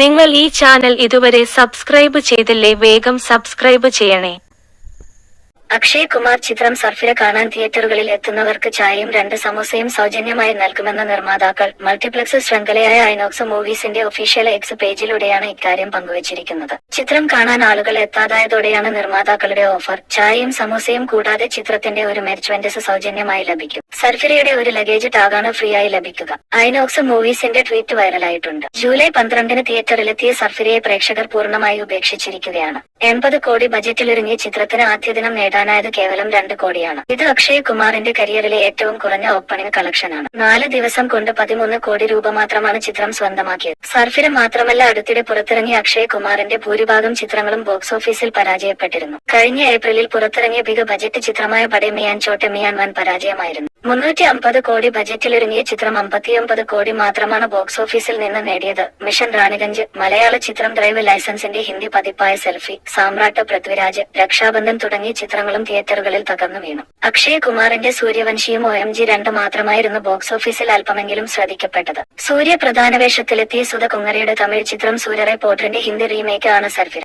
നിങ്ങൾ ഈ ചാനൽ ഇതുവരെ സബ്സ്ക്രൈബ് ചെയ്തില്ലേ വേഗം സബ്സ്ക്രൈബ് ചെയ്യണേ. അക്ഷയ് കുമാർ ചിത്രം സർഫിര കാണാൻ തിയേറ്ററുകളിൽ എത്തുന്നവർക്ക് ചായയും രണ്ട് സമോസയും സൗജന്യമായി നൽകുമെന്ന നിർമ്മാതാക്കൾ. മൾട്ടിപ്ലക്സ് ശൃംഖലയായ ഐനോക്സ് മൂവീസിന്റെ ഒഫീഷ്യൽ എക്സ് പേജിലൂടെയാണ് ഇക്കാര്യം പങ്കുവച്ചിരിക്കുന്നത്. ചിത്രം കാണാൻ ആളുകൾ എത്താതായതോടെയാണ് നിർമ്മാതാക്കളുടെ ഓഫർ. ചായയും സമോസയും കൂടാതെ ചിത്രത്തിന്റെ ഒരു മെർച്ച്വന്റസ് സൗജന്യമായി ലഭിക്കും. സർഫിരയുടെ ഒരു ലഗേജ് ടാഗാണ് ഫ്രീ ആയി ലഭിക്കുക. ഐനോക്സ് മൂവീസിന്റെ ട്വീറ്റ് വൈറലായിട്ടുണ്ട്. ജൂലൈ പന്ത്രണ്ടിന് തിയേറ്ററിലെത്തിയ സർഫിരയെ പ്രേക്ഷകർ പൂർണമായി ഉപേക്ഷിച്ചിരിക്കുകയാണ്. എൺപത് കോടി ബജറ്റിലൊരുങ്ങിയ ചിത്രത്തിന് ആദ്യ ദിനം നേടാനായത് കേവലം രണ്ട് കോടിയാണ്. ഇത് അക്ഷയ് കുമാറിന്റെ കരിയറിലെ ഏറ്റവും കുറഞ്ഞ ഓപ്പണിംഗ് കളക്ഷനാണ്. നാല് ദിവസം കൊണ്ട് പതിമൂന്ന് കോടി രൂപ മാത്രമാണ് ചിത്രം സ്വന്തമാക്കിയത്. സർഫിര മാത്രമല്ല അടുത്തിടെ പുറത്തിറങ്ങിയ അക്ഷയ് കുമാറിന്റെ ഭൂരിഭാഗം ചിത്രങ്ങളും ബോക്സ് ഓഫീസിൽ പരാജയപ്പെട്ടിരുന്നു. കഴിഞ്ഞ ഏപ്രിലിൽ പുറത്തിറങ്ങിയ ബിഗ് ബജറ്റ് ചിത്രമായ പടേ മിയാൻ ചോട്ടെ മിയാൻ വൻ പരാജയമായിരുന്നു. മുന്നൂറ്റി അമ്പത് കോടി ബജറ്റിലൊരുങ്ങിയ ചിത്രം അമ്പത്തിയൊമ്പത് കോടി മാത്രമാണ് ബോക്സ് ഓഫീസിൽ നിന്ന് നേടിയത്. മിഷൻ റാണിഗഞ്ച് മലയാള ചിത്രം ഡ്രൈവ് ലൈസൻസിന്റെ ഹിന്ദി പതിപ്പായ സെൽഫി സാമ്രാട്ട് പൃഥ്വിരാജ് രക്ഷാബന്ധൻ തുടങ്ങിയ ചിത്രങ്ങളും തിയേറ്ററുകളിൽ തകർന്നു വീണു. അക്ഷയ് കുമാറിന്റെ സൂര്യവംശിയും ഒ എം ജി രണ്ട് മാത്രമായിരുന്നു ബോക്സ് ഓഫീസിൽ അല്പമെങ്കിലും ശ്രദ്ധിക്കപ്പെട്ടത്. സൂര്യ പ്രധാന വേഷത്തിലെത്തിയ സുധ കുങ്ങരയുടെ തമിഴ് ചിത്രം സൂര്യറെ പോട്ടറിന്റെ ഹിന്ദി റീമേക്ക് ആണ് സർഫിർ